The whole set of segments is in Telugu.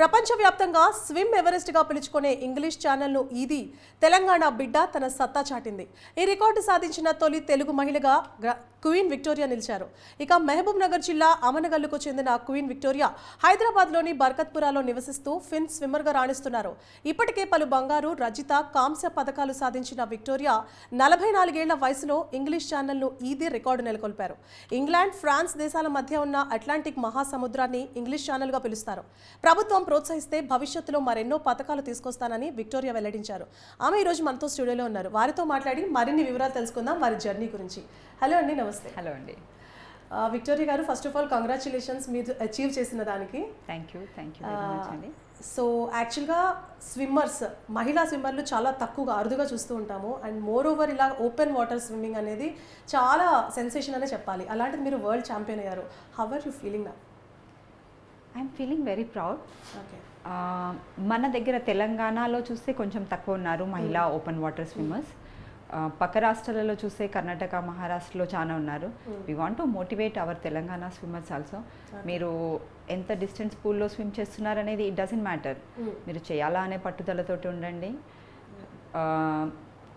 ప్రపంచవ్యాప్తంగా స్విమ్ ఎవరెస్ట్గా పిలుచుకునే ఇంగ్లీష్ ఛానల్ను ఇది తెలంగాణ బిడ్డ తన సత్తా చాటింది. ఈ రికార్డు సాధించిన తొలి తెలుగు మహిళగా క్వీన్ విక్టోరియా నిలిచారు. ఇక మహబూబ్ నగర్ జిల్లా అమనగల్లుకు చెందిన క్వీన్ విక్టోరియా హైదరాబాద్లోని బర్కత్పురాలో నివసిస్తూ ఫిన్ స్విమ్మర్గా రాణిస్తున్నారు. ఇప్పటికే పలు బంగారు రజిత కాంస్య పథకాలు సాధించిన విక్టోరియా నలభై నాలుగేళ్ళ వయసులో ఇంగ్లీష్ ఛానల్ను ఈదీ రికార్డు నెలకొల్పారు. ఇంగ్లాండ్ ఫ్రాన్స్ దేశాల మధ్య ఉన్న అట్లాంటిక్ మహాసముద్రాన్ని ఇంగ్లీష్ ఛానల్గా పిలుస్తారు. ప్రభుత్వం ప్రోత్సహిస్తే భవిష్యత్తులో మరెన్నో పథకాలు తీసుకొస్తానని విక్టోరియా వెల్లడించారు. ఆమె ఈరోజు మనతో స్టూడియోలో ఉన్నారు. వారితో మాట్లాడి మరిన్ని వివరాలు తెలుసుకుందాం వారి జర్నీ గురించి. హలో అండి నమస్తే. హలో అండి. Victoria garu first of all congratulations మీరు అచీవ్ చేసిన దానికి. Thank you thank you so యాక్చువల్గా స్విమ్మర్స్ మహిళా స్విమ్మర్లు చాలా తక్కువగా అరుదుగా చూస్తూ ఉంటాము. అండ్ మోర్ ఓవర్ ఇలా ఓపెన్ వాటర్ స్విమ్మింగ్ అనేది చాలా సెన్సేషన్ అనే చెప్పాలి. అలాంటిది మీరు వరల్డ్ ఛాంపియన్ అయ్యారు. హౌ ఆర్ యూ ఫీలింగ్ నా I'm feeling very proud okay మన దగ్గర తెలంగాణలో చూస్తే కొంచెం తక్కువ ఉన్నారు మహిళా ఓపెన్ వాటర్ స్విమ్మర్స్ పక్క రాష్ట్రాలలో చూస్తే కర్ణాటక మహారాష్ట్రలో చాలా ఉన్నారు. We want to motivate our Telangana swimmers also మీరు ఎంత డిస్టెన్స్ పూల్లో స్విమ్ చేస్తున్నారు అనేది ఇట్ డజంట్ మ్యాటర్ మీరు చేయాలా అనే పట్టుదలతోటి ఉండండి.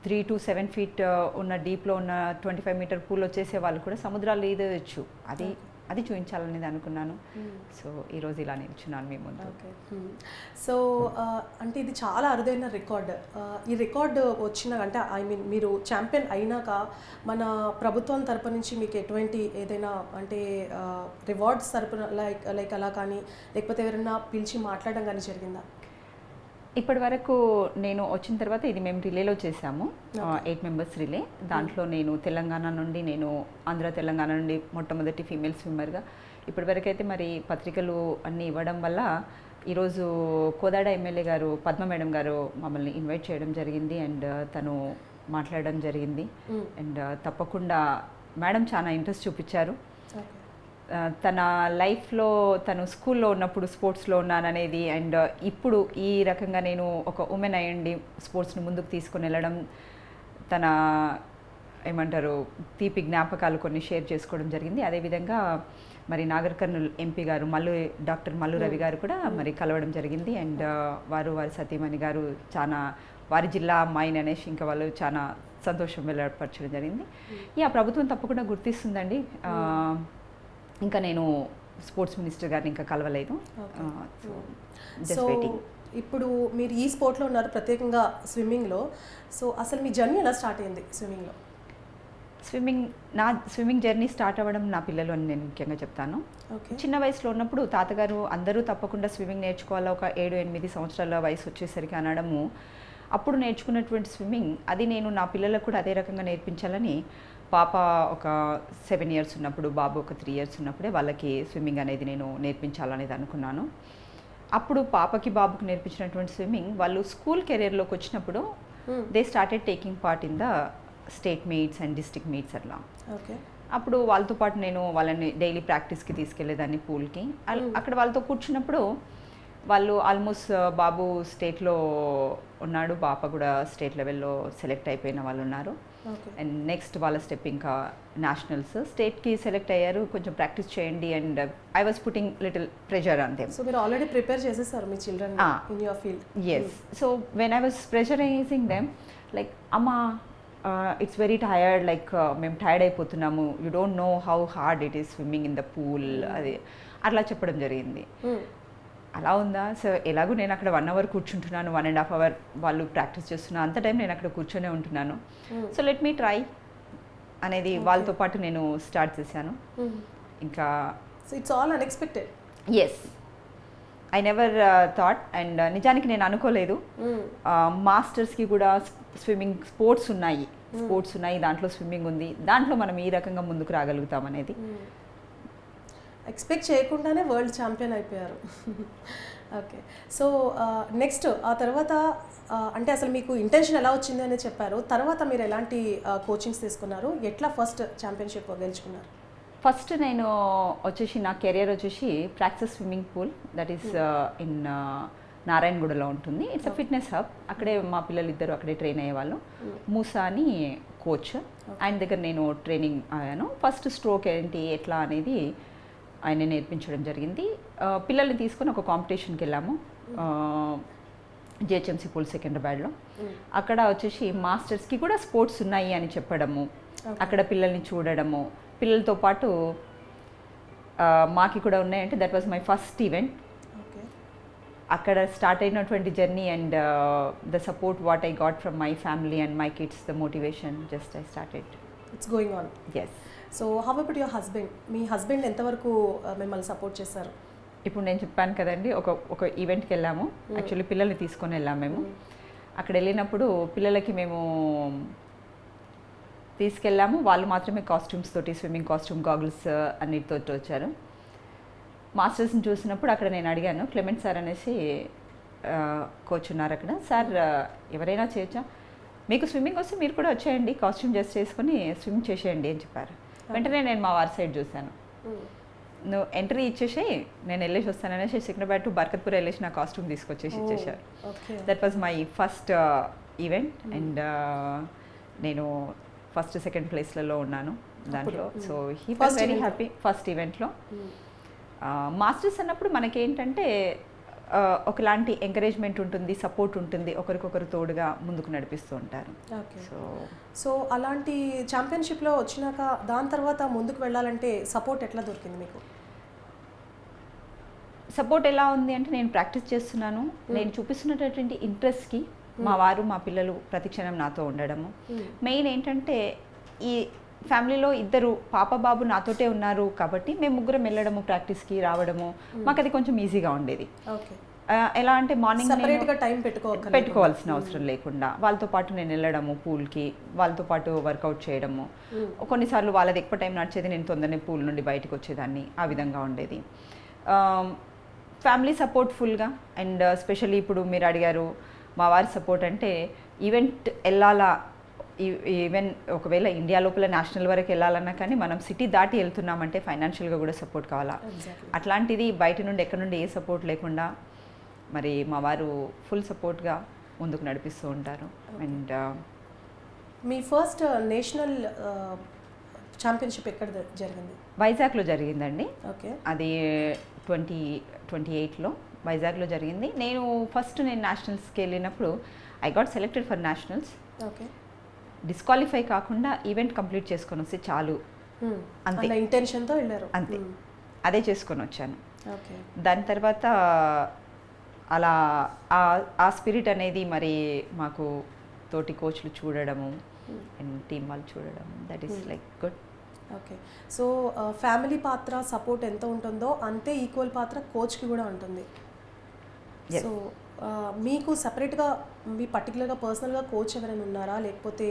త్రీ టు సెవెన్ ఫీట్ ఉన్న డీప్లో ఉన్న ట్వంటీ ఫైవ్ మీటర్ పూల్ వచ్చేసే వాళ్ళు కూడా సముద్రాలు ఈదవచ్చు. అది అది చూపించాలనేది అనుకున్నాను. సో ఈరోజు ఇలా నిల్చున్నాను మీ ముందు. సో అంటే ఇది చాలా అరుదైన రికార్డ్. ఈ రికార్డ్ వచ్చిన అంటే ఐ మీన్ మీరు ఛాంపియన్ అయినాక మన ప్రభుత్వం తరపు నుంచి మీకు ఎటువంటి ఏదైనా అంటే రివార్డ్స్ తరపున లైక్ లైక్ అలా కానీ లేకపోతే ఎవరైనా పిలిచి మాట్లాడడం కానీ జరిగిందా? ఇప్పటి వరకు నేను వచ్చిన తర్వాత ఇది మేము రిలేలో చేశాము. Eight members relay. దాంట్లో నేను తెలంగాణ నుండి నేను ఆంధ్ర తెలంగాణ నుండి మొట్టమొదటి ఫీమేల్ స్విమ్మర్గా ఇప్పటి వరకు అయితే మరి పత్రికలు అన్నీ ఇవ్వడం వల్ల ఈరోజు కోదాడ ఎమ్మెల్యే గారు పద్మ మేడం గారు మమ్మల్ని ఇన్వైట్ చేయడం జరిగింది అండ్ తను మాట్లాడడం జరిగింది. అండ్ తప్పకుండా మేడం చాలా ఇంట్రెస్ట్ చూపించారు. తన లైఫ్లో తను స్కూల్లో ఉన్నప్పుడు స్పోర్ట్స్లో ఉన్నాననేది అండ్ ఇప్పుడు ఈ రకంగా నేను ఒక ఉమెన్ అయ్యండి స్పోర్ట్స్ని ముందుకు తీసుకొని వెళ్ళడం తన ఏమంటారు తీపి జ్ఞాపకాలు కొన్ని షేర్ చేసుకోవడం జరిగింది. అదేవిధంగా మరి నాగర్ కర్నూల్ ఎంపీ గారు మల్లు డాక్టర్ మల్లు రవి గారు కూడా మరి కలవడం జరిగింది. అండ్ వారు వారి సతీమణి గారు చాలా వారి జిల్లా అమ్మాయిని అనేసి ఇంకా వాళ్ళు చాలా సంతోషం వెళ్ళపరచడం జరిగింది. యా ప్రభుత్వం తప్పకుండా గుర్తిస్తుందండి. ఇంకా నేను స్పోర్ట్స్ మినిస్టర్ గారిని ఇంకా కలవలేదు. సో వెయిటింగ్ ఇప్పుడు మీరు ఈ స్పోర్ట్లో ఉన్నారు ప్రత్యేకంగా స్విమ్మింగ్లో. సో అసలు మీ జర్నీ ఎలా స్టార్ట్ అయింది స్విమ్మింగ్లో? స్విమ్మింగ్ నా స్విమ్మింగ్ జర్నీ స్టార్ట్ అవ్వడం నా పిల్లలు అని నేను ముఖ్యంగా చెప్తాను. ఓకే. చిన్న వయసులో ఉన్నప్పుడు తాతగారు అందరూ తప్పకుండా స్విమ్మింగ్ నేర్చుకోవాలా? ఒక ఏడు ఎనిమిది సంవత్సరాల వయసు వచ్చేసరికి అనడము. అప్పుడు నేర్చుకున్నటువంటి స్విమ్మింగ్ అది నేను నా పిల్లలకు కూడా అదే రకంగా నేర్పించాలని పాప ఒక సెవెన్ ఇయర్స్ ఉన్నప్పుడు బాబు ఒక త్రీ ఇయర్స్ ఉన్నప్పుడే వాళ్ళకి స్విమ్మింగ్ అనేది నేను నేర్పించాలనేది అనుకున్నాను. అప్పుడు పాపకి బాబుకి నేర్పించినటువంటి స్విమ్మింగ్ వాళ్ళు స్కూల్ కెరీర్లోకి వచ్చినప్పుడు they started taking part in the state meets and district meets అట్లా. ఓకే అప్పుడు వాళ్ళతో పాటు నేను వాళ్ళని డైలీ ప్రాక్టీస్కి తీసుకెళ్ళేదాన్ని పూల్కి అల్- అక్కడ వాళ్ళతో కూర్చున్నప్పుడు వాళ్ళు ఆల్మోస్ట్ బాబు స్టేట్లో ఉన్నాడు పాప కూడా స్టేట్ లెవెల్లో సెలెక్ట్ అయిపోయిన వాళ్ళు ఉన్నారు. అండ్ నెక్స్ట్ వాళ్ళ స్టెప్ ఇంకా నేషనల్స్ స్టేట్కి సెలెక్ట్ అయ్యారు. కొంచెం ప్రాక్టీస్ చేయండి and I was putting little pressure అంతే సో మీరు ఆల్రెడీ ప్రిపేర్ చేసేసారు మీ children. In your field yes so when I was pressurizing them like అమ్మా ఇట్స్ వెరీ టయర్డ్ లైక్ మేము tired అయిపోతున్నాము. You don't know how hard it is swimming in the pool అది. అట్లా చెప్పడం జరిగింది. అలా ఉందా? సో ఎలాగో నేను అక్కడ వన్ అవర్ కూర్చుంటున్నాను వన్ అండ్ హాఫ్ అవర్ వాళ్ళు ప్రాక్టీస్ చేస్తున్నా అంత టైం నేను అక్కడ కూర్చొనే ఉంటున్నాను. సో లెట్ మీ ట్రై అనేది వాళ్ళతో పాటు నేను స్టార్ట్ చేశాను. ఇంకా so it's all unexpected yes I never thought and నిజానికి నేను అనుకోలేదు. మాస్టర్స్కి కూడా స్విమ్మింగ్ స్పోర్ట్స్ ఉన్నాయి. స్పోర్ట్స్ ఉన్నాయి దాంట్లో స్విమ్మింగ్ ఉంది. దాంట్లో మనం ఈ రకంగా ముందుకు రాగలుగుతాం అనేది. ఎక్స్పెక్ట్ చేయకుండానే వరల్డ్ ఛాంపియన్ అయిపోయారు. ఓకే. సో నెక్స్ట్ ఆ తర్వాత అంటే అసలు మీకు ఇంటెన్షన్ ఎలా వచ్చింది అని చెప్పారు. తర్వాత మీరు ఎలాంటి కోచింగ్స్ తీసుకున్నారు? ఎట్లా ఫస్ట్ ఛాంపియన్షిప్ గెలుచుకున్నారు ఫస్ట్ నేను వచ్చేసి నా కెరియర్ వచ్చేసి practice swimming pool that is in నారాయణగూడలో ఉంటుంది. ఇట్స్ అ ఫిట్నెస్ హబ్ అక్కడే మా పిల్లలు ఇద్దరు అక్కడే ట్రైన్ అయ్యేవాళ్ళు. మూసా అని కోచ్. ఆయన దగ్గర నేను ట్రైనింగ్ అయ్యాను. ఫస్ట్ స్ట్రోక్ ఏంటి ఎట్లా అనేది ఆయన నేర్పించడం జరిగింది. పిల్లల్ని తీసుకొని ఒక కాంపిటీషన్కి వెళ్ళాము. జిహెచ్ఎంసీ పూల్ సెకండ్రాబాద్లో అక్కడ వచ్చేసి మాస్టర్స్కి కూడా స్పోర్ట్స్ ఉన్నాయి అని చెప్పడము. అక్కడ పిల్లల్ని చూడడము. పిల్లలతో పాటు మాకి కూడా ఉన్నాయంటే that was my first event. అక్కడ స్టార్ట్ అయినటువంటి journey and the support what I got from my family and my kids the motivation just I started. It's going on yes so how about your husband me husband ఎంతవరకు uh, మిమ్మల్ని సపోర్ట్ చేశారు? ఇప్పుడు నేను చెప్పాను కదండి ఒక ఒక ఈవెంట్కి వెళ్ళాము. యాక్చువల్లీ పిల్లల్ని తీసుకొని వెళ్ళాము మేము. అక్కడ వెళ్ళినప్పుడు పిల్లలకి మేము తీసుకెళ్ళాము. వాళ్ళు మాత్రమే కాస్ట్యూమ్స్ తోటి స్విమ్మింగ్ కాస్ట్యూమ్ గాగుల్స్ అన్నిటితో వచ్చారు. మాస్టర్స్ని చూసినప్పుడు అక్కడ నేను అడిగాను క్లెమెంట్ సార్ అనేసి కోచ్ ఉన్నారు అక్కడ. సార్ ఎవరైనా చేయొచ్చా? మీకు స్విమ్మింగ్ వస్తే మీరు కూడా వచ్చేయండి కాస్ట్యూమ్ జస్ట్ వేసుకొని స్విమ్ చేసేయండి అని చెప్పారు. వెంటనే నేను మా వారి సైడ్ చూశాను. నువ్వు ఎంట్రీ ఇచ్చేసి నేను వెళ్ళేసి వస్తాను అనేసి సికింద్రాబాద్ టు బర్కత్పూర్ వెళ్ళేసి నా కాస్ట్యూమ్ తీసుకొచ్చేసి ఇచ్చేసారు that was my first event and నేను ఫస్ట్ సెకండ్ ప్లేస్లలో ఉన్నాను దాంట్లో. So he was First very. Happy first ఈవెంట్లో మాస్టర్స్ అన్నప్పుడు మనకేంటంటే ఒకలాంటి ఎంకరేజ్మెంట్ ఉంటుంది సపోర్ట్ ఉంటుంది ఒకరికొకరు తోడుగా ముందుకు నడిపిస్తూ ఉంటారు. ఓకే సో సో అలాంటి ఛాంపియన్షిప్లో వచ్చినాక దాని తర్వాత ముందుకు వెళ్ళాలంటే సపోర్ట్ ఎట్లా దొరికింది మీకు? సపోర్ట్ ఎలా ఉంది అంటే నేను ప్రాక్టీస్ చేస్తున్నాను. నేను చూపిస్తున్నటువంటి ఇంట్రెస్ట్కి మా వారు మా పిల్లలు ప్రతిక్షణం నాతో ఉండడము. మెయిన్ ఏంటంటే ఈ ఫ్యామిలీలో ఇద్దరు పాప బాబు నాతోటే ఉన్నారు కాబట్టి మేము ముగ్గురం వెళ్ళడము ప్రాక్టీస్కి రావడము మాకు అది కొంచెం ఈజీగా ఉండేది. ఎలా అంటే మార్నింగ్ టైం పెట్టుకోవాలి పెట్టుకోవాల్సిన అవసరం లేకుండా వాళ్ళతో పాటు నేను వెళ్ళడము పూల్కి వాళ్ళతో పాటు వర్కౌట్ చేయడము. కొన్నిసార్లు వాళ్ళది ఎక్కువ టైం నడిచేది నేను తొందరనే పూల్ నుండి బయటకు వచ్చేదాన్ని ఆ విధంగా ఉండేది. ఫ్యామిలీ సపోర్ట్ ఫుల్గా అండ్ స్పెషల్లీ ఇప్పుడు మీరు అడిగారు మా వారి సపోర్ట్ అంటే ఈవెంట్ వెళ్ళాలా ఈవెన్ ఒకవేళ ఇండియా లోపల నేషనల్ వరకు వెళ్ళాలన్నా కానీ మనం సిటీ దాటి వెళ్తున్నామంటే ఫైనాన్షియల్గా కూడా సపోర్ట్ కావాలా? అట్లాంటిది బయట నుండి ఎక్కడి నుండి ఏ సపోర్ట్ లేకుండా మరి మా వారు ఫుల్ సపోర్ట్గా ముందుకు నడిపిస్తూ ఉంటారు. అండ్ మీ ఫస్ట్ నేషనల్ ఛాంపియన్షిప్ ఎక్కడ జరిగింది? వైజాగ్లో జరిగిందండి. ఓకే అది ట్వంటీ ట్వంటీ ఎయిట్లో వైజాగ్లో జరిగింది. నేను ఫస్ట్ నేను నేషనల్స్కి వెళ్ళినప్పుడు I got selected for nationals okay disqualify కాకుండా ఈవెంట్ కంప్లీట్ చేసుకొని వస్తే చాలు. అంతే. అన్న ఇంటెన్షన్తో వెళ్ళారు. అంతే. అదే చేసుకొని వచ్చాను. ఓకే. దాని తర్వాత అలా ఆ- స్పిరిట్ అనేది మరి మాకు తోటి కోచ్లు చూడడము అండ్ టీం వాళ్ళు చూడడం that is like good okay. So family పాత్ర సపోర్ట్ ఎంత ఉంటుందో అంతే ఈక్వల్ పాత్ర కోచ్కి కూడా ఉంటుంది. సో మీకు సపరేట్గా మీ పర్టికులర్గా పర్సనల్గా కోచ్ ఎవరైనా ఉన్నారా? లేకపోతే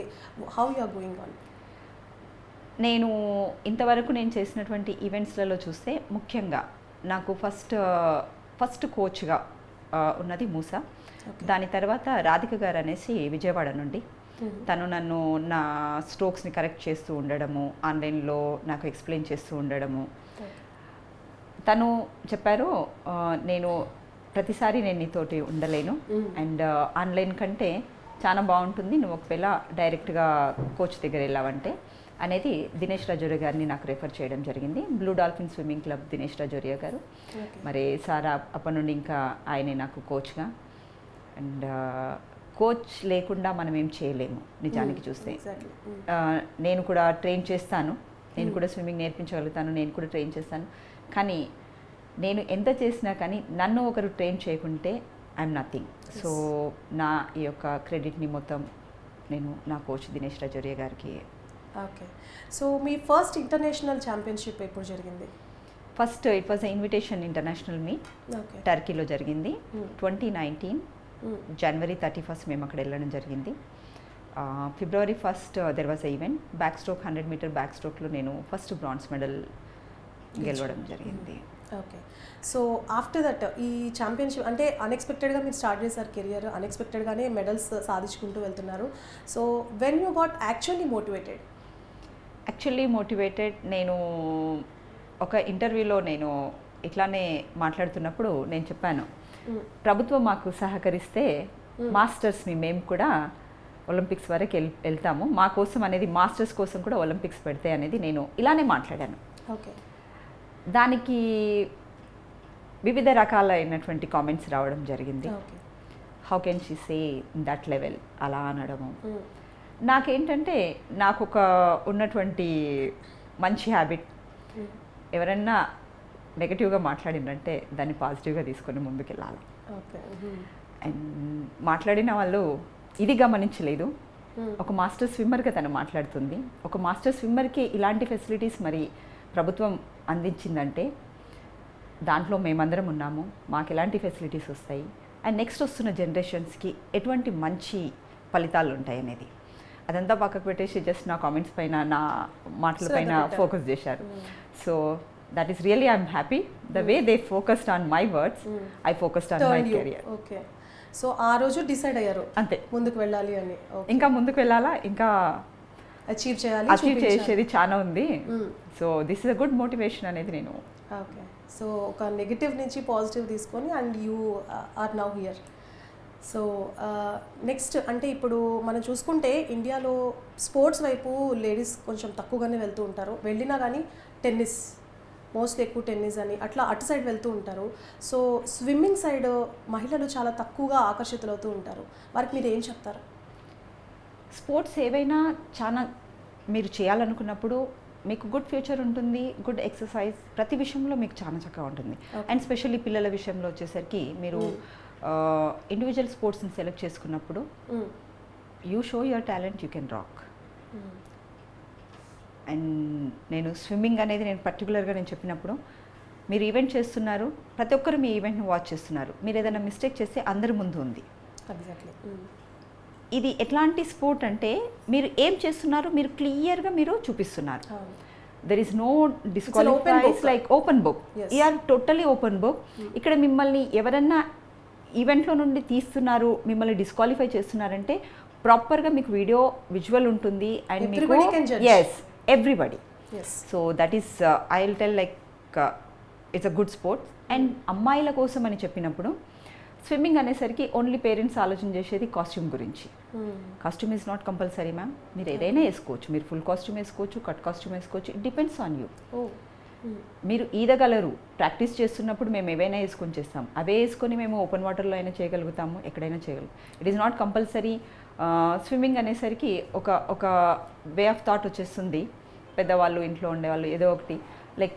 how you are going on నేను ఇంతవరకు నేను చేసినటువంటి ఈవెంట్స్లలో చూస్తే ముఖ్యంగా నాకు ఫస్ట్ ఫస్ట్ కోచ్గా ఉన్నది మూస. దాని తర్వాత రాధిక గారు అనేసి విజయవాడ నుండి. తను నన్ను నా స్ట్రోక్స్ని కరెక్ట్ చేస్తూ ఉండడము ఆన్లైన్లో నాకు ఎక్స్ప్లెయిన్ చేస్తూ ఉండడము. తను చెప్పారు నేను ప్రతిసారి నేను నీతోటి ఉండలేను. అండ్ ఆన్లైన్ కంటే చాలా బాగుంటుంది. నువ్వు ఒకవేళ డైరెక్ట్గా కోచ్ దగ్గర వెళ్ళావంటే అనేది దినేష్ రాజోరియా గారిని నాకు రెఫర్ చేయడం జరిగింది. Blue dolphin swimming club Dinesh Rajoria garu. మరి సార్ అప్- అప్పటి నుండి ఇంకా ఆయనే నాకు కోచ్గా. అండ్ కోచ్ లేకుండా మనం ఏం చేయలేము నిజానికి చూస్తే. ఆ, నేను కూడా ట్రైన్ చేస్తాను. నేను కూడా స్విమ్మింగ్ నేర్పించగలుగుతాను. నేను కూడా ట్రైన్ చేస్తాను. కానీ నేను ఎంత చేసినా కానీ నన్ను ఒకరు ట్రైన్ చేయకుంటే ఐఎమ్ నథింగ్ సో నా ఈ యొక్క క్రెడిట్ని మొత్తం నేను నా కోచ్ దినేష్ రాజోరియా గారికి ఓకే సో మీ ఫస్ట్ ఇంటర్నేషనల్ ఛాంపియన్షిప్ ఎప్పుడు జరిగింది? First it was invitation international okay టర్కీలో జరిగింది. ట్వంటీ నైన్టీన్ జనవరి థర్టీ ఫస్ట్ మేము అక్కడ వెళ్ళడం జరిగింది. ఫిబ్రవరి first there was event backstroke hundred meter back స్ట్రోక్లో నేను ఫస్ట్ బ్రాంజ్ మెడల్ గెలవడం జరిగింది. ఓకే. సో ఆఫ్టర్ దట్ ఈ ఛాంపియన్షిప్ అంటే అన్ఎక్స్పెక్టెడ్గా మీరు స్టార్ట్ చేశారు కెరియర్ అన్ఎక్స్పెక్టెడ్గానే మెడల్స్ సాధించుకుంటూ వెళ్తున్నారు. So when you got actually motivated actually motivated నేను ఒక ఇంటర్వ్యూలో నేను ఇట్లానే మాట్లాడుతున్నప్పుడు నేను చెప్పాను. ప్రభుత్వం మాకు సహకరిస్తే మాస్టర్స్ని మేము కూడా ఒలింపిక్స్ వరకు వెళ్ వెళ్తాము. మా కోసం అనేది మాస్టర్స్ కోసం కూడా ఒలింపిక్స్ పెడితే అనేది నేను ఇలానే మాట్లాడాను. ఓకే. దానికి వివిధ రకాలైనటువంటి కామెంట్స్ రావడం జరిగింది how can she say that level అలా అనడము మ్మ్. నాకేంటంటే నాకు ఒక ఉన్నటువంటి మంచి హ్యాబిట్ మ్మ్. ఎవరన్నా నెగటివ్గా మాట్లాడిందంటే దాన్ని పాజిటివ్గా తీసుకొని ముందుకెళ్ళాలి. అండ్ మాట్లాడిన వాళ్ళు ఇది గమనించలేదు. ఒక మాస్టర్ స్విమ్మర్గా తను మాట్లాడుతుంది ఒక మాస్టర్ స్విమ్మర్కి ఇలాంటి ఫెసిలిటీస్ మరి ప్రభుత్వం అందించిందంటే దాంట్లో మేమందరం ఉన్నాము మాకు ఎలాంటి ఫెసిలిటీస్ వస్తాయి అండ్ నెక్స్ట్ వస్తున్న జనరేషన్స్కి ఎటువంటి మంచి ఫలితాలు ఉంటాయి అనేది. అదంతా పక్కకు పెట్టేసి జస్ట్ నా కామెంట్స్ పైన నా మాటల పైన. ఫోకస్ చేశారు. So that is really I'm happy the way they focused on my words. I focused on my. Career okay so ఆ రోజు డిసైడ్ అయ్యారు. అంతే. ముందుకు వెళ్ళాలి అని. ఇంకా ముందుకు వెళ్ళాలా? ఇంకా అచీవ్ చేయాలి అచీవ్. చేసేది చాలా ఉంది. So this is a good motivation అనేది నేను ఓకే సో ఒక నెగిటివ్ నుంచి పాజిటివ్ తీసుకొని and you are now here so next అంటే ఇప్పుడు మనం చూసుకుంటే ఇండియాలో స్పోర్ట్స్ వైపు లేడీస్ కొంచెం తక్కువగానే వెళ్తూ ఉంటారు. వెళ్ళినా కానీ టెన్నిస్ మోస్ట్లీ ఎక్కువ టెన్నిస్ అని అట్లా అటు సైడ్ వెళ్తూ ఉంటారు. సో స్విమ్మింగ్ సైడ్ మహిళలు చాలా తక్కువగా ఆకర్షితులవుతూ ఉంటారు. వారికి మీరు ఏం చెప్తారు? స్పోర్ట్స్ ఏవైనా చాలా మీరు చేయాలనుకున్నప్పుడు మీకు గుడ్ ఫ్యూచర్ ఉంటుంది గుడ్ ఎక్సర్సైజ్ ప్రతి విషయంలో మీకు చాలా చక్కగా ఉంటుంది. అండ్ స్పెషల్లీ పిల్లల విషయంలో వచ్చేసరికి మీరు ఇండివిజువల్ స్పోర్ట్స్ని సెలెక్ట్ చేసుకున్నప్పుడు. You show your talent you can rock. And నేను స్విమ్మింగ్ అనేది నేను పర్టికులర్గా నేను చెప్పినప్పుడు మీరు ఈవెంట్ చేస్తున్నారు ప్రతి ఒక్కరు మీ ఈవెంట్ని వాచ్ చేస్తున్నారు మీరు ఏదైనా మిస్టేక్ చేస్తే అందరి ముందు ఉంది ఎగ్జాక్ట్లీ. ఇది ఎట్లాంటి స్పోర్ట్ అంటే మీరు ఏం చేస్తున్నారు? మీరు క్లియర్గా మీరు చూపిస్తున్నారు. There is no disqualifies. Like open book. Er totally open book ఇక్కడ మిమ్మల్ని ఎవరన్నా ఈవెంట్లో నుండి తీస్తున్నారు మిమ్మల్ని డిస్క్వాలిఫై చేస్తున్నారంటే ప్రాపర్గా మీకు వీడియో విజువల్ ఉంటుంది అండ్ మీకు. Yes everybody so that is I will tell like it's a good sport and అమ్మాయిల కోసం అని చెప్పినప్పుడు స్విమ్మింగ్ అనేసరికి ఓన్లీ పేరెంట్స్ ఆలోచన చేసేది కాస్ట్యూమ్ గురించి. Costume is not compulsory ma'am మీరు ఏదైనా వేసుకోవచ్చు. మీరు ఫుల్ కాస్ట్యూమ్ వేసుకోవచ్చు కట్ కాస్ట్యూమ్ వేసుకోవచ్చు. It depends on you. మీరు ఈదగలరు. ప్రాక్టీస్ చేస్తున్నప్పుడు మేము ఏవైనా వేసుకొని చేస్తాం. అవే వేసుకొని మేము ఓపెన్ వాటర్లో అయినా చేయగలుగుతాము. ఎక్కడైనా చేయగలం it is not compulsory swimming అనేసరికి ఒక ఒక వే ఆఫ్ థాట్ వచ్చేస్తుంది. పెద్దవాళ్ళు ఇంట్లో ఉండేవాళ్ళు ఏదో ఒకటి. లైక్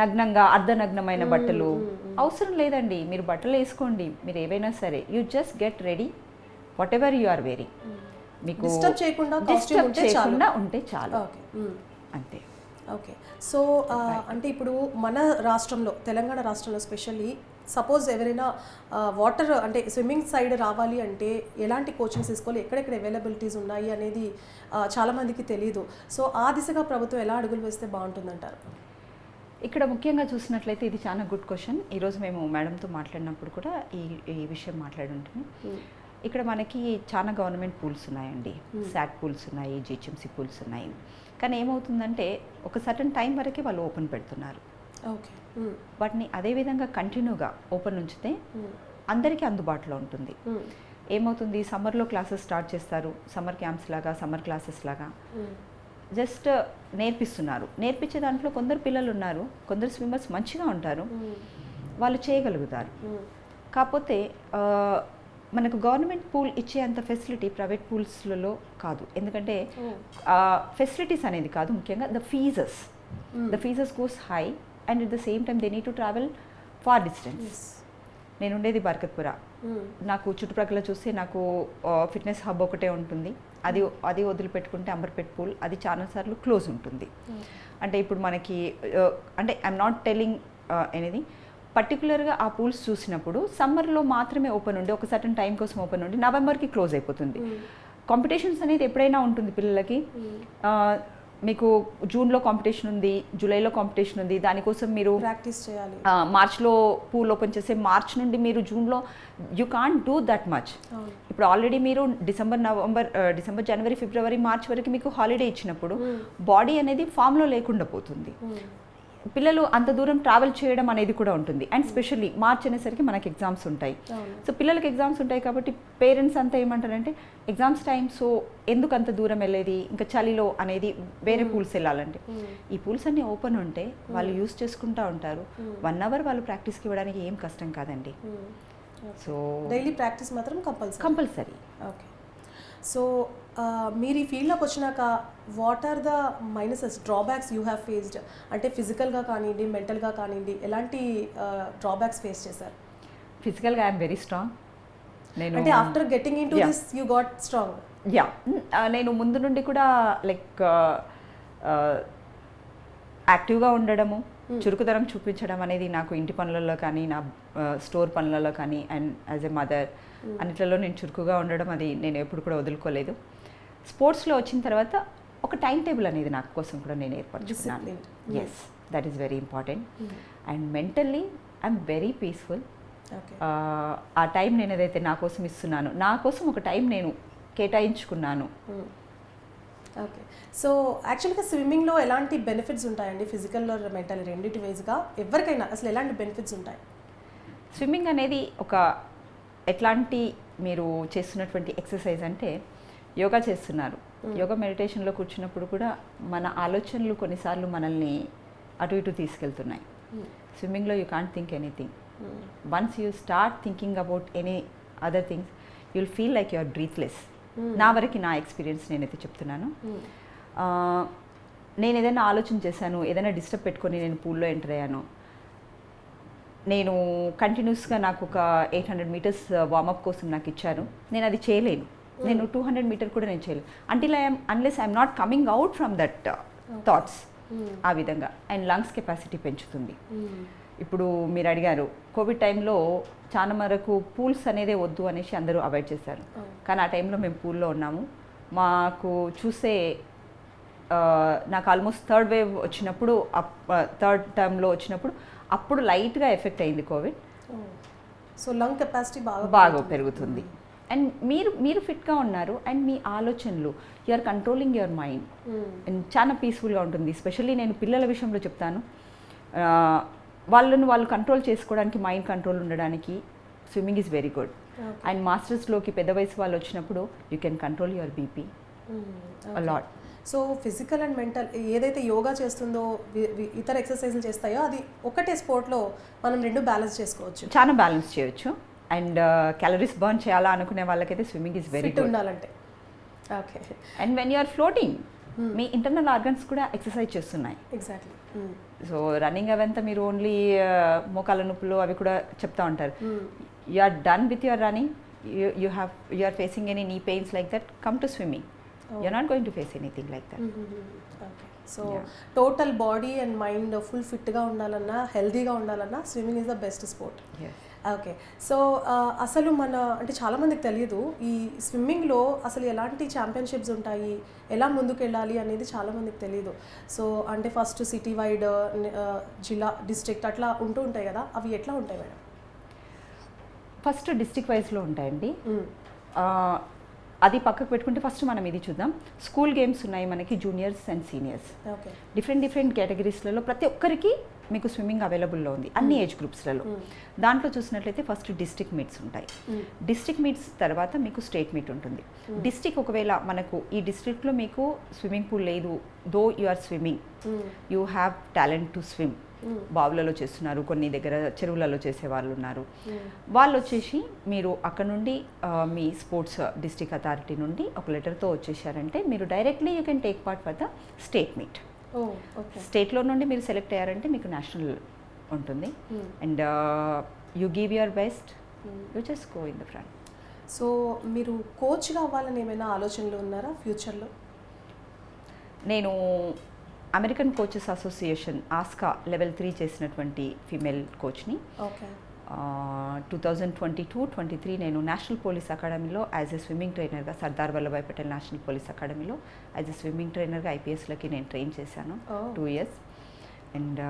నగ్నంగా అర్ధనగ్నమైన బట్టలు. అవసరం లేదండి. మీరు బట్టలు వేసుకోండి. మీరు ఏవైనా సరే. You just get ready whatever you are very మీకు చేయకుండా డిస్టర్బ్ ఉంటే చాలు. చేయకుండా ఉంటే చాలు. అంతే. ఓకే. సో అంటే ఇప్పుడు మన రాష్ట్రంలో తెలంగాణ రాష్ట్రంలో స్పెషల్లీ సపోజ్ ఎవరైనా వాటర్ అంటే స్విమ్మింగ్ సైడ్ రావాలి అంటే ఎలాంటి కోచింగ్స్ తీసుకోవాలి? ఎక్కడెక్కడ అవైలబిలిటీస్ ఉన్నాయి అనేది చాలామందికి తెలియదు సో ఆ దిశగా ప్రభుత్వం ఎలా అడుగులు వేస్తే బాగుంటుందంటారు? ఇక్కడ ముఖ్యంగా చూసినట్లయితే ఇది చాలా గుడ్ క్వశ్చన్ ఈరోజు మేము మేడంతో మాట్లాడినప్పుడు కూడా ఈ ఈ విషయం మాట్లాడుంటుంది ఇక్కడ మనకి చాలా గవర్నమెంట్ పూల్స్ ఉన్నాయండి. శాట్ పూల్స్ ఉన్నాయి జిహెచ్ఎంసీ పూల్స్ ఉన్నాయి. కానీ ఏమవుతుందంటే ఒక సర్టన్ టైం వరకే వాళ్ళు ఓపెన్ పెడుతున్నారు. ఓకే మ్మ్. వాటిని అదేవిధంగా కంటిన్యూగా ఓపెన్ ఉంచితే. అందరికీ అందుబాటులో ఉంటుంది. ఏమవుతుంది? సమ్మర్లో క్లాసెస్ స్టార్ట్ చేస్తారు. సమ్మర్ క్యాంప్స్ లాగా సమ్మర్ క్లాసెస్ లాగా. జస్ట్ నేర్పిస్తున్నారు నేర్పించే దాంట్లో కొందరు పిల్లలు ఉన్నారు కొందరు స్విమ్మర్స్ మంచిగా ఉంటారు. వాళ్ళు చేయగలుగుతారు. కాకపోతే మనకు గవర్నమెంట్ పూల్ ఇచ్చే అంత ఫెసిలిటీ ప్రైవేట్ పూల్స్లలో కాదు ఎందుకంటే. ఫెసిలిటీస్ అనేది కాదు ముఖ్యంగా the fees. The fees goes high and at the same time they need to travel far distance. నేను ఉండేది బర్కత్పుర. నాకు చుట్టుప్రక్కల చూస్తే నాకు ఫిట్నెస్ హబ్ ఒకటే ఉంటుంది అది అది వదిలిపెట్టుకుంటే అంబర్పేట్ పూల్ అది చాలాసార్లు క్లోజ్ ఉంటుంది Mm. అంటే ఇప్పుడు మనకి అంటే ఐఎమ్ నాట్ టెలింగ్ అనేది పర్టికులర్గా ఆ పూల్స్ చూసినప్పుడు సమ్మర్లో మాత్రమే ఓపెన్ ఉండి ఒక సర్టన్ టైం కోసం ఓపెన్ ఉండి నవంబర్కి క్లోజ్ అయిపోతుంది. కాంపిటీషన్స్ అనేది ఎప్పుడైనా ఉంటుంది పిల్లలకి. ఆ, మీకు జూన్లో కాంపిటీషన్ ఉంది జూలైలో కాంపిటీషన్ ఉంది దానికోసం మీరు ప్రాక్టీస్ చేయాలి మార్చ్లో పూల్ ఓపెన్ చేస్తే మార్చ్ నుండి మీరు జూన్లో you can't do that much ఇప్పుడు ఆల్రెడీ మీరు డిసెంబర్ నవంబర్ డిసెంబర్ జనవరి ఫిబ్రవరి మార్చ్ వరకు మీకు హాలిడే ఇచ్చినప్పుడు. బాడీ అనేది ఫామ్లో లేకుండా పోతుంది. పిల్లలు అంత దూరం ట్రావెల్ చేయడం అనేది కూడా ఉంటుంది. అండ్ స్పెషల్లీ మార్చ్ అనేసరికి మనకి ఎగ్జామ్స్ ఉంటాయి. సో పిల్లలకి ఎగ్జామ్స్ ఉంటాయి కాబట్టి పేరెంట్స్ అంతా ఏమంటారంటే ఎగ్జామ్స్ టైం సో ఎందుకు అంత దూరం వెళ్ళేది? ఇంకా చలిలో అనేది వేరే పూల్స్ వెళ్ళాలంటే. ఈ పూల్స్ అన్ని ఓపెన్ ఉంటే వాళ్ళు యూస్ చేసుకుంటా ఉంటారు. వన్ అవర్ వాళ్ళు ప్రాక్టీస్కి ఇవ్వడానికి ఏం కష్టం కాదండి. సో డైలీ ప్రాక్టీస్ మాత్రం కంపల్సరీ కంపల్సరీ ఓకే సో మీరు ఈ ఫీల్డ్లోకి వచ్చినాక what are the minuses drawbacks you have faced అంటే ఫిజికల్గా కానివ్వండి మెంటల్గా కానివ్వండి ఎలాంటి డ్రాబ్యాక్స్ ఫేస్ చేశారు? ఫిజికల్గా ఐఎమ్ వెరీ స్ట్రాంగ్ నేను అంటే after getting in to. This you got strong yeah నేను ముందు నుండి కూడా లైక్ యాక్టివ్గా ఉండడము చురుకుదనం చూపించడం అనేది నాకు ఇంటి పనులలో కానీ నా స్టోర్ పనులలో కానీ అండ్ యాజ్ ఎ మదర్ అన్నిట్లలో నేను చురుకుగా ఉండడం అది నేను ఎప్పుడు కూడా వదులుకోలేదు. స్పోర్ట్స్లో వచ్చిన తర్వాత ఒక టైం టేబుల్ అనేది నాకు కోసం కూడా నేను ఏర్పరచుకున్నాను. Yes that is very important and mentally I'm very peaceful ఆ టైం నేను ఏదైతే నా కోసం ఇస్తున్నాను నా కోసం ఒక టైం నేను కేటాయించుకున్నాను. ఓకే సో యాక్చువల్గా స్విమ్మింగ్లో ఎలాంటి బెనిఫిట్స్ ఉంటాయండి? ఫిజికల్ మెంటల్ రెండింటి వేస్గా ఎవరికైనా అసలు ఎలాంటి బెనిఫిట్స్ ఉంటాయి? స్విమ్మింగ్ అనేది ఒక ఎట్లాంటి మీరు చేస్తున్నటువంటి ఎక్సర్సైజ్ అంటే యోగా చేస్తున్నారు. యోగా మెడిటేషన్లో కూర్చున్నప్పుడు కూడా మన ఆలోచనలు కొన్నిసార్లు మనల్ని అటు ఇటు తీసుకెళ్తున్నాయి. స్విమ్మింగ్లో you can't think anything once you start thinking about any other things you'll feel like your breathless నా వరకు నా ఎక్స్పీరియన్స్ నేనైతే చెప్తున్నాను. నేను ఏదైనా ఆలోచన చేశాను ఏదైనా డిస్టర్బ్ పెట్టుకొని నేను పూల్లో ఎంటర్ అయ్యాను. నేను కంటిన్యూస్గా నాకు ఒక ఎయిట్ హండ్రెడ్ మీటర్స్ వార్మప్ కోసం నాకు ఇచ్చారు. నేను అది చేయలేను. నేను టూ హండ్రెడ్ మీటర్ కూడా నేను చేయలేను until I'm unless I'm not coming out from that thoughts ఆ విధంగా. అండ్ లంగ్స్ కెపాసిటీ పెంచుతుంది. ఇప్పుడు మీరు అడిగారు కోవిడ్ టైంలో చాలా వరకు పూల్స్ అనేదే వద్దు అనేసి అందరూ అవాయిడ్ చేశారు. కానీ ఆ టైంలో మేము పూల్లో ఉన్నాము. మాకు చూసే నాకు ఆల్మోస్ట్ థర్డ్ వేవ్ వచ్చినప్పుడు థర్డ్ టర్మ్లో వచ్చినప్పుడు అప్పుడు లైట్గా ఎఫెక్ట్ అయింది కోవిడ్ సో లంగ్ కెపాసిటీ బాగా బాగా పెరుగుతుంది. అండ్ మీరు మీరు ఫిట్గా ఉన్నారు అండ్ మీ ఆలోచనలు you are controlling your mind and చాలా పీస్ఫుల్గా ఉంటుంది. స్పెషల్లీ నేను పిల్లల విషయంలో చెప్తాను. వాళ్ళను వాళ్ళు కంట్రోల్ చేసుకోవడానికి మైండ్ కంట్రోల్ ఉండడానికి swimming is very good and మాస్టర్స్లోకి పెద్ద వయసు వాళ్ళు వచ్చినప్పుడు you can control your BP a lot so physical and mental ఏదైతే యోగా చేస్తుందో ఇతర ఎక్సర్సైజ్లు చేస్తాయో అది ఒకటే స్పోర్ట్లో మనం రెండు బ్యాలెన్స్ చేసుకోవచ్చు. చాలా బ్యాలెన్స్ చేయొచ్చు. అండ్ క్యాలరీస్ బర్న్ చేయాలా అనుకునే వాళ్ళకైతే స్విమ్మింగ్ ఈజ్ వెరీ గుడ్ ఉండాలంటే. Okay and when you are floating me internal organs కూడా ఎక్సర్సైజ్ చేస్తున్నాయి. ఎగ్జాక్ట్లీ సో రన్నింగ్ అవంతా మీరు ఓన్లీ మోకాల నొప్పులు అవి కూడా చెప్తా ఉంటారు. You are done with your running you have you are facing any knee pains like that come to swimming you not going to face anything like that okay so. Total body and mind full ఫిట్గా ఉండాలన్నా హెల్తీగా ఉండాలన్నా swimming is the best sport okay. So అసలు మన అంటే చాలామందికి తెలియదు ఈ స్విమ్మింగ్లో అసలు ఎలాంటి ఛాంపియన్షిప్స్ ఉంటాయి ఎలా ముందుకు వెళ్ళాలి అనేది చాలామందికి తెలియదు సో అంటే ఫస్ట్ సిటీ వైడ్ జిల్లా డిస్ట్రిక్ట్ అట్లా ఉంటూ ఉంటాయి కదా అవి ఎట్లా ఉంటాయి మేడం? ఫస్ట్ డిస్టిక్ వైజ్లో ఉంటాయండి. అది పక్కకు పెట్టుకుంటే ఫస్ట్ మనం ఇది చూద్దాం. స్కూల్ గేమ్స్ ఉన్నాయి మనకి juniors and seniors. Okay. Different different కేటగిరీస్లలో ప్రతి ఒక్కరికి మీకు స్విమ్మింగ్ అవైలబుల్లో ఉంది. అన్ని ఏజ్ గ్రూప్స్లలో దాంట్లో చూసినట్లయితే ఫస్ట్ డిస్ట్రిక్ట్ మీట్స్ ఉంటాయి. డిస్ట్రిక్ట్ మీట్స్ తర్వాత మీకు స్టేట్ మీట్ ఉంటుంది. డిస్ట్రిక్ట్ ఒకవేళ మనకు ఈ డిస్ట్రిక్ట్లో మీకు స్విమ్మింగ్ పూల్ లేదు. Though you are swimming you have talent to swim బావులలో చేస్తున్నారు. కొన్ని దగ్గర చెరువులలో చేసే వాళ్ళు ఉన్నారు. వాళ్ళు వచ్చేసి మీరు అక్కడ నుండి మీ స్పోర్ట్స్ డిస్ట్రిక్ట్ అథారిటీ నుండి ఒక లెటర్తో వచ్చేసారంటే మీరు directly you can take part for the state meet స్టేట్లో నుండి మీరు సెలెక్ట్ అయ్యారంటే మీకు నేషనల్ ఉంటుంది. And you give your best you just go in the front so మీరు కోచ్గా అవ్వాలని ఏమైనా ఆలోచనలు ఉన్నారా ఫ్యూచర్లో? నేను American coaches association ASCA level three చేసినటువంటి female కోచ్ని. Okay. Two thousand twenty two twenty three నేను నేషనల్ పోలీస్ అకాడమీలో యాజ్ ఎ స్విమ్మింగ్ ట్రైనర్గా సర్దార్ వల్లభాయ్ పటేల్ నేషనల్ పోలీస్ అకాడమీలో యాజ్ ఎ స్విమ్మింగ్ ట్రైనర్గా ఐపీఎస్లకి నేను ట్రైన్ చేశాను. టూ ఇయర్స్ అండ్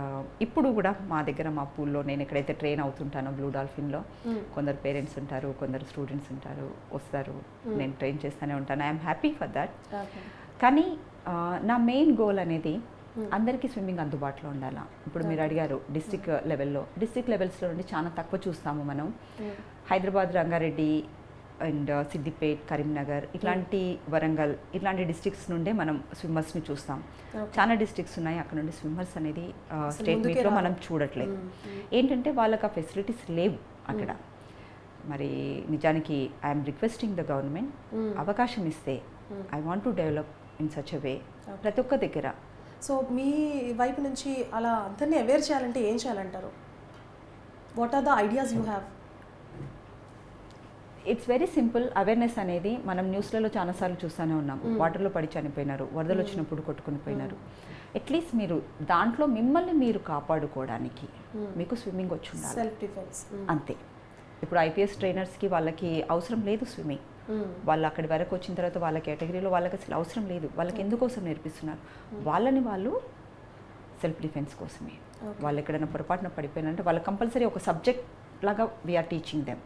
ఇప్పుడు కూడా మా దగ్గర మా పూల్లో నేను ఎక్కడైతే ట్రైన్ అవుతుంటానో బ్లూ డాల్ఫిన్లో కొందరు పేరెంట్స్ ఉంటారు కొందరు స్టూడెంట్స్ ఉంటారు వస్తారు. నేను ట్రైన్ చేస్తూనే ఉంటాను. ఐఎమ్ హ్యాపీ ఫర్ దట్ కానీ ఆ, నా మెయిన్ గోల్ అనేది అందరికీ స్విమ్మింగ్ అందుబాటులో ఉండాలా? ఇప్పుడు మీరు అడిగారు డిస్టిక్ లెవెల్లో. డిస్టిక్ లెవెల్స్లో నుండి చాలా తక్కువ చూస్తాము మనం. హైదరాబాద్ రంగారెడ్డి అండ్ సిద్దిపేట్ కరీంనగర్ ఇట్లాంటి వరంగల్ ఇట్లాంటి డిస్ట్రిక్ట్స్ నుండే మనం స్విమ్మర్స్ని చూస్తాం. చాలా డిస్ట్రిక్ట్స్ ఉన్నాయి. అక్కడ నుండి స్విమ్మర్స్ అనేది అసలు స్టేట్ మీట్లో. మనం చూడట్లేదు. ఏంటంటే వాళ్ళకి ఆ ఫెసిలిటీస్ లేవు అక్కడ. మరి నిజానికి ఐఎమ్ రిక్వెస్టింగ్ ద గవర్నమెంట్. అవకాశం ఇస్తే. I want to develop in such a way. ప్రతి ఒక్క దగ్గర. సో మీ వైపు నుంచి అలా అందరినీ అవేర్ చేయాలంటే ఏం చేయాలంటారు? What are the ideas you have it's very simple awareness అనేది మనం న్యూస్లలో చాలాసార్లు చూస్తూనే ఉన్నాం. వాటర్లో పడి చనిపోయినారు. వరదలు వచ్చినప్పుడు కొట్టుకుని పోయినారు. అట్లీస్ట్ మీరు దాంట్లో మిమ్మల్ని మీరు కాపాడుకోవడానికి. మీకు స్విమ్మింగ్ వచ్చి ఉండాలి. సెల్ఫ్ డిఫెన్స్ అంతే. ఇప్పుడు ఐపీఎస్ ట్రైనర్స్కి వాళ్ళకి అవసరం లేదు స్విమ్మింగ్ Hmm. వాళ్ళు అక్కడి వరకు వచ్చిన తర్వాత వాళ్ళ కేటగిరీలో వాళ్ళకి అసలు అవసరం లేదు. వాళ్ళకి hmm. ఎందుకోసం నేర్పిస్తున్నారు? Hmm. వాళ్ళని వాళ్ళు సెల్ఫ్ డిఫెన్స్ కోసమే. వాళ్ళు ఎక్కడైనా పొరపాటున పడిపోయినంటే వాళ్ళు కంపల్సరీ ఒక సబ్జెక్ట్ లాగా we're teaching them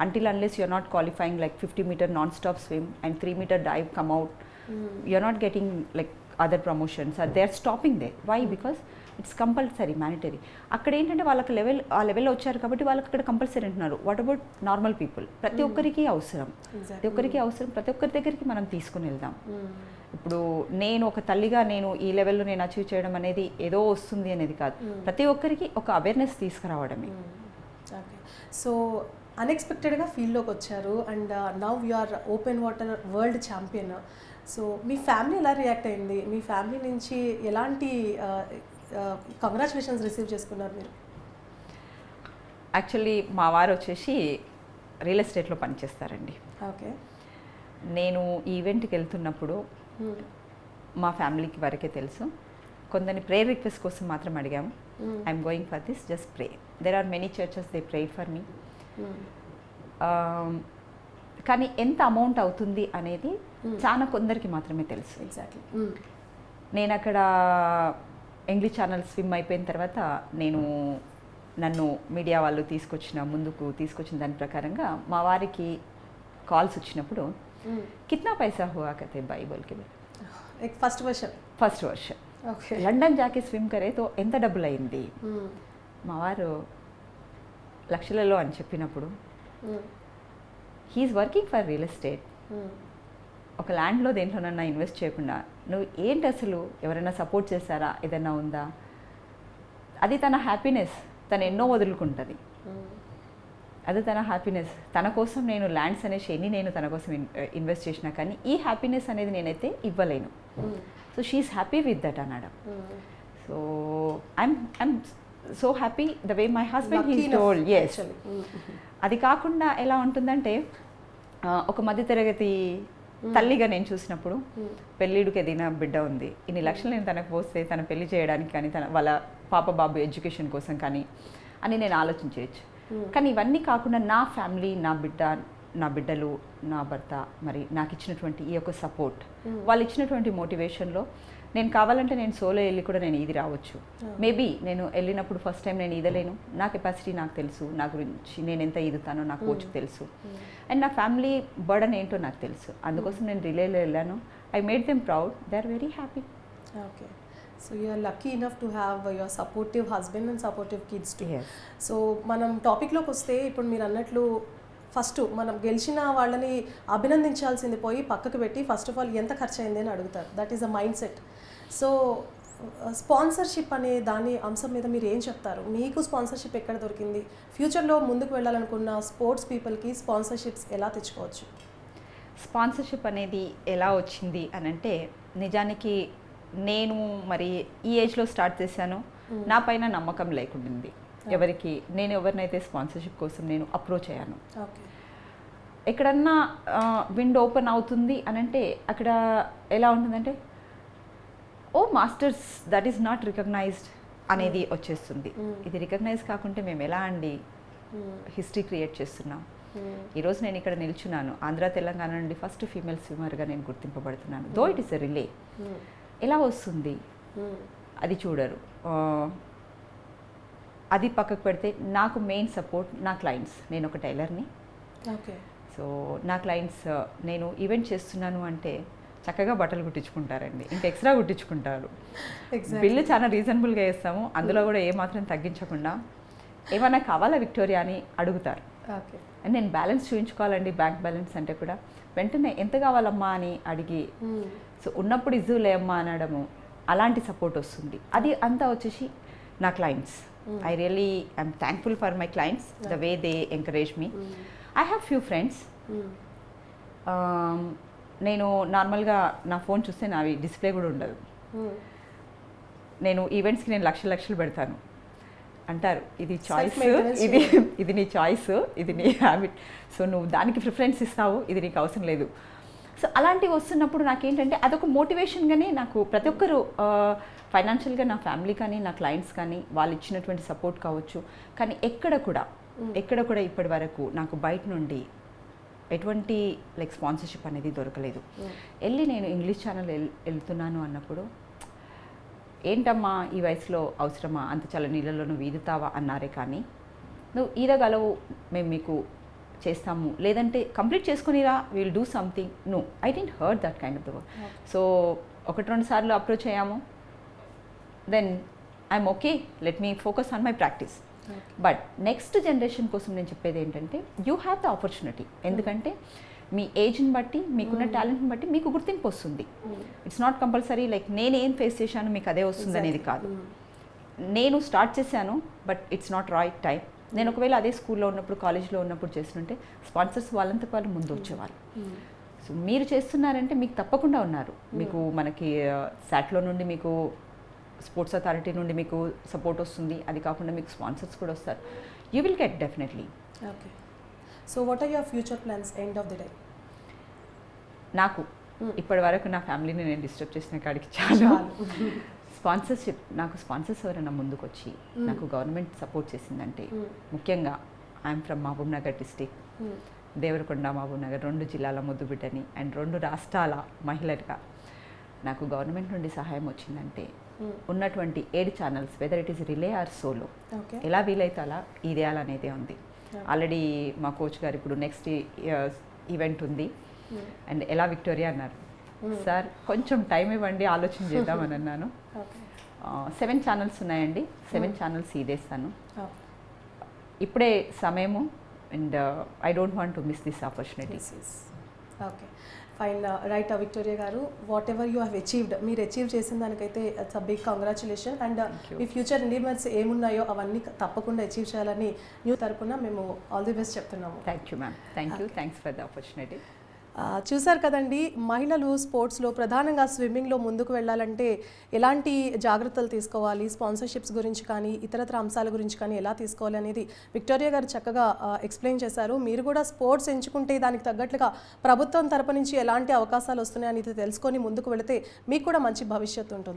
until unless you're not qualifying like fifty metre non stop swim and three metre dive come at you're not getting like other promotions they are stopping they why because it's compulsory monetary అక్కడ ఏంటంటే వాళ్ళకి లెవెల్ ఆ లెవెల్లో వచ్చారు కాబట్టి వాళ్ళకి అక్కడ కంపల్సరీ అంటున్నారు. వాట్ అబౌట్ నార్మల్ పీపుల్ ప్రతి ఒక్కరికి అవసరం. ప్రతి ఒక్కరికి అవసరం. ప్రతి ఒక్కరి దగ్గరికి మనం తీసుకుని వెళ్దాం. ఇప్పుడు నేను ఒక తల్లిగా నేను ఈ లెవెల్లో నేను అచీవ్ చేయడం అనేది ఏదో వస్తుంది అనేది కాదు. ప్రతి ఒక్కరికి ఒక అవేర్నెస్ తీసుకురావడమే. ఓకే సో అన్ఎక్స్పెక్టెడ్గా ఫీల్డ్లోకి వచ్చారు and now you are open water world champion so me family ఎలా రియాక్ట్ అయింది? మీ ఫ్యామిలీ నుంచి ఎలాంటి కంగ్రాచులేషన్స్ రిసీవ్ చేసుకున్నారు మీరు. యాక్చువల్లీ మా వారు వచ్చేసి రియల్ ఎస్టేట్లో పనిచేస్తారండి. ఓకే నేను ఈ ఈవెంట్కి వెళ్తున్నప్పుడు మా ఫ్యామిలీకి వరకే తెలుసు. కొందరిని ప్రేయర్ రిక్వెస్ట్ కోసం మాత్రం అడిగాము. I'm going for this just pray there are many churches they pray for me కానీ ఎంత అమౌంట్ అవుతుంది అనేది చాలా కొందరికి మాత్రమే తెలుసు. ఎగ్జాక్ట్లీ నేను అక్కడ ఇంగ్లీష్ ఛానల్ స్విమ్ అయిపోయిన తర్వాత నేను నన్ను మీడియా వాళ్ళు తీసుకొచ్చిన ముందుకు తీసుకొచ్చిన దాని ప్రకారంగా మా వారికి కాల్స్ వచ్చినప్పుడు కిత్నా పైసా హువా కతే బాయి బోల్కి first question first version okay London Jackie swim కరే తో ఎంత డబ్బులు అయింది మా వారు లక్షలలో అని చెప్పినప్పుడు he's working for real estate ఒక ల్యాండ్లో దేంట్లోనన్నా ఇన్వెస్ట్ చేయకుండా నువ్వు ఏంటి అసలు? ఎవరైనా సపోర్ట్ చేశారా? ఏదైనా ఉందా? అది తన హ్యాపీనెస్. తను ఎన్నో వదులుకుంటుంది. అది తన హ్యాపీనెస్. తన కోసం నేను ల్యాండ్స్ అనేసి ఎన్ని నేను తన కోసం ఇన్వెస్ట్ చేసినా కానీ ఈ హ్యాపీనెస్ అనేది నేనైతే ఇవ్వలేను. So she's happy with that అన్నాడు. So I'm I'm so happy the way my husband he told. Yes అది కాకుండా ఎలా ఉంటుందంటే ఒక మధ్యతరగతి తల్లిగా నేను చూసినప్పుడు పెళ్ళిడుకి ఏదైనా బిడ్డ ఉంది ఇన్ని లక్షలు నేను తనకు పోస్తే తన పెళ్ళి చేయడానికి కానీ తన వాళ్ళ పాప బాబు ఎడ్యుకేషన్ కోసం కానీ అని నేను ఆలోచించవచ్చు కానీ ఇవన్నీ కాకుండా నా ఫ్యామిలీ నా బిడ్డ నా బిడ్డలు నా భర్త మరి నాకు ఇచ్చినటువంటి ఈ యొక్క సపోర్ట్ వాళ్ళు ఇచ్చినటువంటి మోటివేషన్లో నేను కావాలంటే నేను సోలో వెళ్ళి కూడా నేను ఇది రావచ్చు. మేబీ నేను వెళ్ళినప్పుడు ఫస్ట్ టైం నేను ఈదలేను. నా కెపాసిటీ నాకు తెలుసు. నా గురించి నేను ఎంత ఈదుతానో నా కోచ్కి తెలుసు. అండ్ నా ఫ్యామిలీ బర్డన్ ఏంటో నాకు తెలుసు. అందుకోసం నేను రిలేలో వెళ్ళాను. I made them proud they are very happy okay so you're lucky enough to have your supportive husband and supportive kids too. So మనం టాపిక్లోకి వస్తే ఇప్పుడు మీరు అన్నట్లు ఫస్ట్ మనం గెలిచిన వాళ్ళని అభినందించాల్సింది పోయి పక్కకు పెట్టి ఫస్ట్ ఆఫ్ ఆల్ ఎంత ఖర్చు అయింది అని అడుగుతారు. That is a mindset so sponsorship అనే దాని అంశం మీద మీరు ఏం చెప్తారు? మీకు స్పాన్సర్షిప్ ఎక్కడ దొరికింది? ఫ్యూచర్లో ముందుకు వెళ్ళాలనుకున్న స్పోర్ట్స్ పీపుల్కి స్పాన్సర్షిప్స్ ఎలా తెచ్చుకోవచ్చు? స్పాన్సర్షిప్ అనేది ఎలా వచ్చింది అని అంటే నిజానికి నేను మరి ఈ ఏజ్లో స్టార్ట్ చేశాను. నా పైన నమ్మకం లేకుండింది. ఎవరికి నేను ఎవరినైతే స్పాన్సర్షిప్ కోసం నేను అప్రోచ్ అయ్యాను. ఎక్కడన్నా విండో ఓపెన్ అవుతుంది అని అంటే అక్కడ ఎలా ఉంటుందంటే ఓ masters that is not recognised అనేది వచ్చేస్తుంది. ఇది రికగ్నైజ్ కాకుంటే మేము ఎలా అండి? హిస్టరీ క్రియేట్ చేస్తున్నాం. ఈరోజు నేను ఇక్కడ నిల్చున్నాను. ఆంధ్ర తెలంగాణ నుండి ఫస్ట్ ఫీమేల్ స్విమ్మర్గా నేను గుర్తింపబడుతున్నాను. Though it is a relay ఎలా వస్తుంది? అది చూడరు. అది పక్కకు పెడితే నాకు మెయిన్ సపోర్ట్ నా క్లయింట్స్ నేను ఒక టైలర్ని. ఓకే. సో నా క్లయింట్స్ నేను ఈవెంట్ చేస్తున్నాను అంటే చక్కగా బట్టలు కుట్టించుకుంటారండి. ఇంకా ఎక్స్ట్రా కుట్టించుకుంటారు. బిల్లు చాలా రీజనబుల్గా వేస్తాము. అందులో కూడా ఏ మాత్రం తగ్గించకుండా ఏమైనా కావాలా విక్టోరియా అని అడుగుతారు. ఓకే. అండ్ నేను బ్యాలెన్స్ చూపించుకోవాలండి బ్యాంక్ బ్యాలెన్స్ అంటే కూడా. వెంటనే ఎంత కావాలమ్మా అని అడిగి సో ఉన్నప్పుడు ఇజ్జులే అమ్మా అనడము అలాంటి సపోర్ట్ వస్తుంది. అది అంతా వచ్చేసి నా clients I really I'm thankful for my clients the way they encourage me I have few friends Um, నేను నార్మల్గా నా ఫోన్ చూస్తే నావి డిస్ప్లే కూడా ఉండదు. నేను ఈవెంట్స్కి నేను లక్షలు లక్షలు పెడతాను. అంటారు ఇది చాయిస్ ఇది ఇది నీ చాయిస్ ఇది నీ హ్యాబిట్ సో నువ్వు దానికి ప్రిఫరెన్స్ ఇస్తావు ఇది నీకు అవసరం లేదు. సో అలాంటివి వస్తున్నప్పుడు నాకేంటంటే అదొక మోటివేషన్గానే నాకు ప్రతి ఒక్కరు ఫైనాన్షియల్గా నా ఫ్యామిలీ కానీ నా క్లయింట్స్ కానీ వాళ్ళు ఇచ్చినటువంటి సపోర్ట్ కావచ్చు. కానీ ఎక్కడ కూడా ఎక్కడ కూడా ఇప్పటి వరకు నాకు బయట నుండి ఎటువంటి లైక్ స్పాన్సర్షిప్ అనేది దొరకలేదు. వెళ్ళి నేను ఇంగ్లీష్ ఛానల్ వెళ్తున్నాను అన్నప్పుడు ఏంటమ్మా ఈ వయసులో అవసరమా? అంత చల్ల నీళ్ళలో నువ్వు ఈదుతావా అన్నారే కానీ నువ్వు ఈదగలవు మేము మీకు చేస్తాము. లేదంటే complete చేసుకునిరా will do something no I didn't hurt that kind of the work so ఒకటి రెండు సార్లు అప్రోచ్ అయ్యాము. Then I'm okay let me focus on my practice but next generation కోసం నేను చెప్పేది ఏంటంటే యూ హ్యావ్ ద ఆపర్చునిటీ ఎందుకంటే మీ ఏజ్ని బట్టి మీకున్న టాలెంట్ని బట్టి మీకు గుర్తింపు వస్తుంది. ఇట్స్ నాట్ కంపల్సరీ లైక్ నేను ఫేస్ చేశాను మీకు అదే వస్తుంది అనేది కాదు. నేను స్టార్ట్ చేశాను but it's not right time నేను ఒకవేళ అదే స్కూల్లో ఉన్నప్పుడు కాలేజ్లో ఉన్నప్పుడు చేస్తుంటే స్పాన్సర్స్ వాళ్ళంత వాళ్ళు ముందు వచ్చేవాళ్ళు. సో మీరు చేస్తున్నారంటే మీకు తప్పకుండా ఉన్నారు. మీకు మనకి శాట్లో నుండి మీకు స్పోర్ట్స్ అథారిటీ నుండి మీకు సపోర్ట్ వస్తుంది. అది కాకుండా మీకు స్పాన్సర్స్ కూడా వస్తారు. You will get definitely. Okay. So what are your future plans end of the day నాకు ఇప్పటి వరకు నా ఫ్యామిలీని నేను డిస్టర్బ్ చేసిన కాడికి చాలా. స్పాన్సర్షిప్ నాకు స్పాన్సర్స్ ఎవరైనా ముందుకు వచ్చి నాకు గవర్నమెంట్ సపోర్ట్ చేసిందంటే ముఖ్యంగా I'm from Mahabubnagar district. Devarakonda Mahabubnagar రెండు జిల్లాల ముద్దుబిడ్డని అండ్ రెండు రాష్ట్రాల మహిళగా నాకు గవర్నమెంట్ నుండి సహాయం వచ్చిందంటే ఉన్నటువంటి ఏడు channels whether it is relay or solo ఎలా వీలైతే అలా ఇదేయాలనేదే ఉంది. ఆల్రెడీ మా కోచ్ గారు ఇప్పుడు నెక్స్ట్ ఈవెంట్ ఉంది. అండ్ ఎలా విక్టోరియా అన్నారు? సార్ కొంచెం టైం ఇవ్వండి ఆలోచన చేద్దామని అన్నాను. సెవెన్ ఛానల్స్ ఉన్నాయండి. సెవెన్ ఛానల్స్ ఇదేస్తాను. ఇప్పుడే సమయము and I don't want to miss this opportunity okay fine right Victoria గారు. Whatever you have achieved మీరు అచీవ్ చేసిన దానికైతే it's a big congratulation and. Me future ఇండిమెంట్స్ ఏమున్నాయో అవన్నీ తప్పకుండా అచీవ్ చేయాలని న్యూ తరపున మేము ఆల్ ది బెస్ట్ చెప్తున్నాము. Thank you ma'am thank you thanks for the opportunity చూశారు కదండి మహిళలు స్పోర్ట్స్లో ప్రధానంగా స్విమ్మింగ్లో ముందుకు వెళ్ళాలంటే ఎలాంటి జాగ్రత్తలు తీసుకోవాలి? స్పాన్సర్షిప్స్ గురించి కానీ ఇతరత్ర అంశాల గురించి కానీ ఎలా తీసుకోవాలి అనేది విక్టోరియా గారు చక్కగా ఎక్స్ప్లెయిన్ చేశారు. మీరు కూడా స్పోర్ట్స్ ఎంచుకుంటే దానికి తగ్గట్లుగా ప్రభుత్వం తరపు నుంచి ఎలాంటి అవకాశాలు వస్తున్నాయని తెలుసుకొని ముందుకు వెళితే మీకు కూడా మంచి భవిష్యత్తు ఉంటుంది.